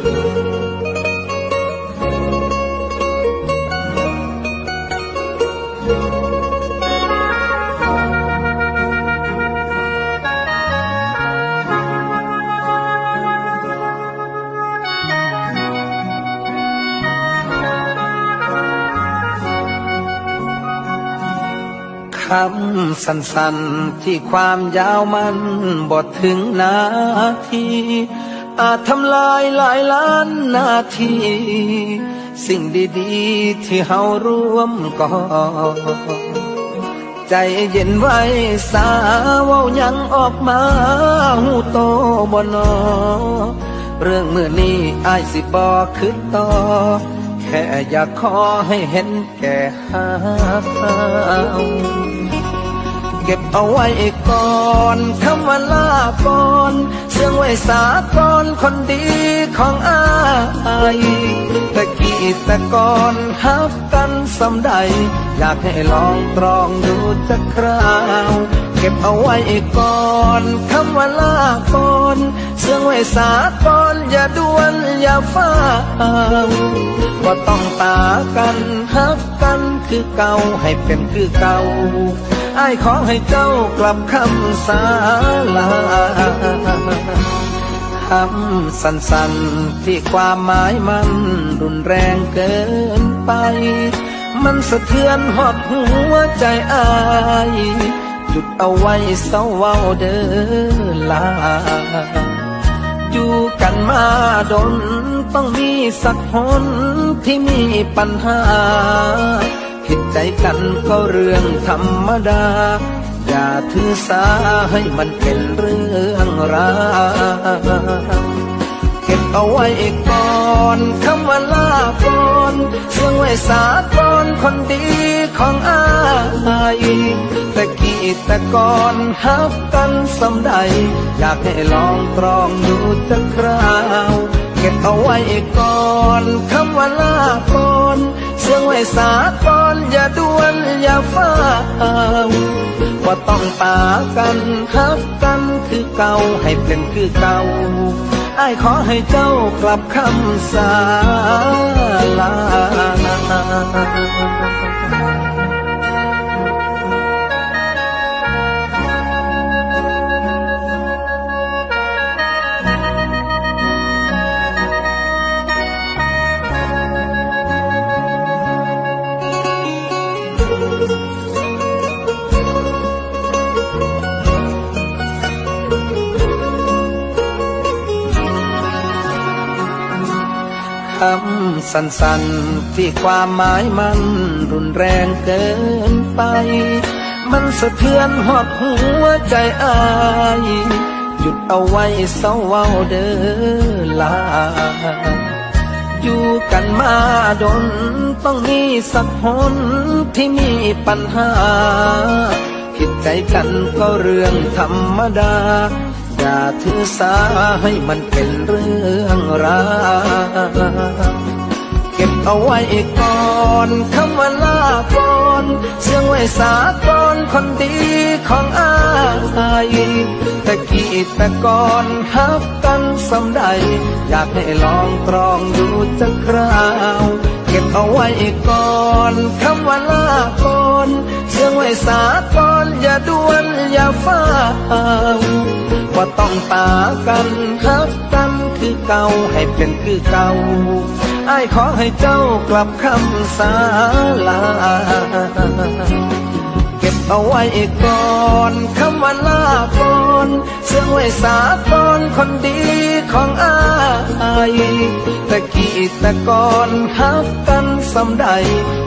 คำสั้นๆที่ความยาวมันบทถึงนาที อาจทำลายหลายล้านนาที สิ่งดีๆ ที่เฮาร่วมก่อใจเย็นไว้สาว้ายังออกมาหูโตบนอ เรื่องเมื่อนี้อายสิบอกขึ้นต่อ แค่อยากขอให้เห็นแก่หา ก็บเอาไว้ก่อนคำว่าลาก่อนเสื่องไว้สาก่อนคนดีของอายตะกี้แต่ก่อนฮับกันสำใด อยากให้ลองตรองดูจักคราว เก็บเอาไว้ก่อนคำว่าลาก่อนเสื่องไว้สาก่อนอย่าด่วนอย่าฟ้าวก็ต้องตากันฮับกันคือเก่าให้เป็นคือเก่า อ้ายขอให้เจ้ากลับคำสาลาคำสั้นๆที่ความหมายมันรุนแรงเกินไป มันสะเทือนหอดหัวใจอายหยุดเอาไว้เศร้าเว้าเดินลาอยู่กันมาดนต้องมีสักคนที่มีปัญหา ผิดใจกันก็เรื่องธรรมดา อย่าถือสาให้มันเป็นเรื่องราวเก็บเอาไว้ก่อนคำว่าลาก่อนเสื่องไว้สาก่อนคนดีของอายต่กี้แต่ก่อนฮับกันสำใด อยากให้ลองตรองดูจักคราว เก็บเอาไว้ก่อนคำว่าลาก่อน ไว้สาก่อนอย่าด่วนอย่าฟ้าวว่าต้องตากันฮักกันคือเก่าให้เป็นคือเก่าไอ้ขอให้เจ้ากลับคำสาลา คำสั้นๆ ที่ความหมายมันรุนแรงเกินไป มันสะเทือนหอดหัวใจอาย หยุดเอาไว้เศร้าเว้าเดินลา อยู่กันมาดนต้องมีสักคนที่มีปัญหา ผิดใจกันก็เรื่องธรรมดาอย่าถือสาให้มันเป็นเรื่องราว เอาไว้ก่อนคำว่าลาก่อนเสื่องไว้สาก่อนคนดีของอายแต่กี้แต่ก่อนฮับกันสำใด อยากให้ลองตรองดูจักคราว เก็บเอาไว้ก่อนคำว่าลาก่อนเสื่องไว้สาก่อนอย่าด่วนอย่าฟ้าวว่าต้องตากันฮับกัน เก่าให้เป็นคือเก่าอ้ายขอให้เจ้ากลับคำสาลา เก็บเอาไว้ก่อนคำว่าลาก่อนเสื่องไว้สาก่อนคนดีของอายต่กี้ต่ก่อนฮับกันสำใด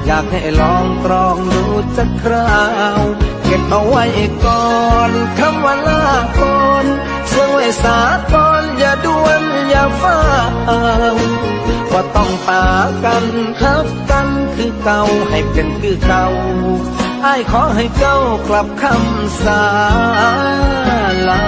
อยากให้ลองตรองดูจักคราว เก็บเอาไว้ก่อนคำว่าลาก่อน อย่าฟ้าต้องปากันคับกันคือเก่าให้เป็นคือเก่าไอ้ขอให้เจ้ากลับคำสาลา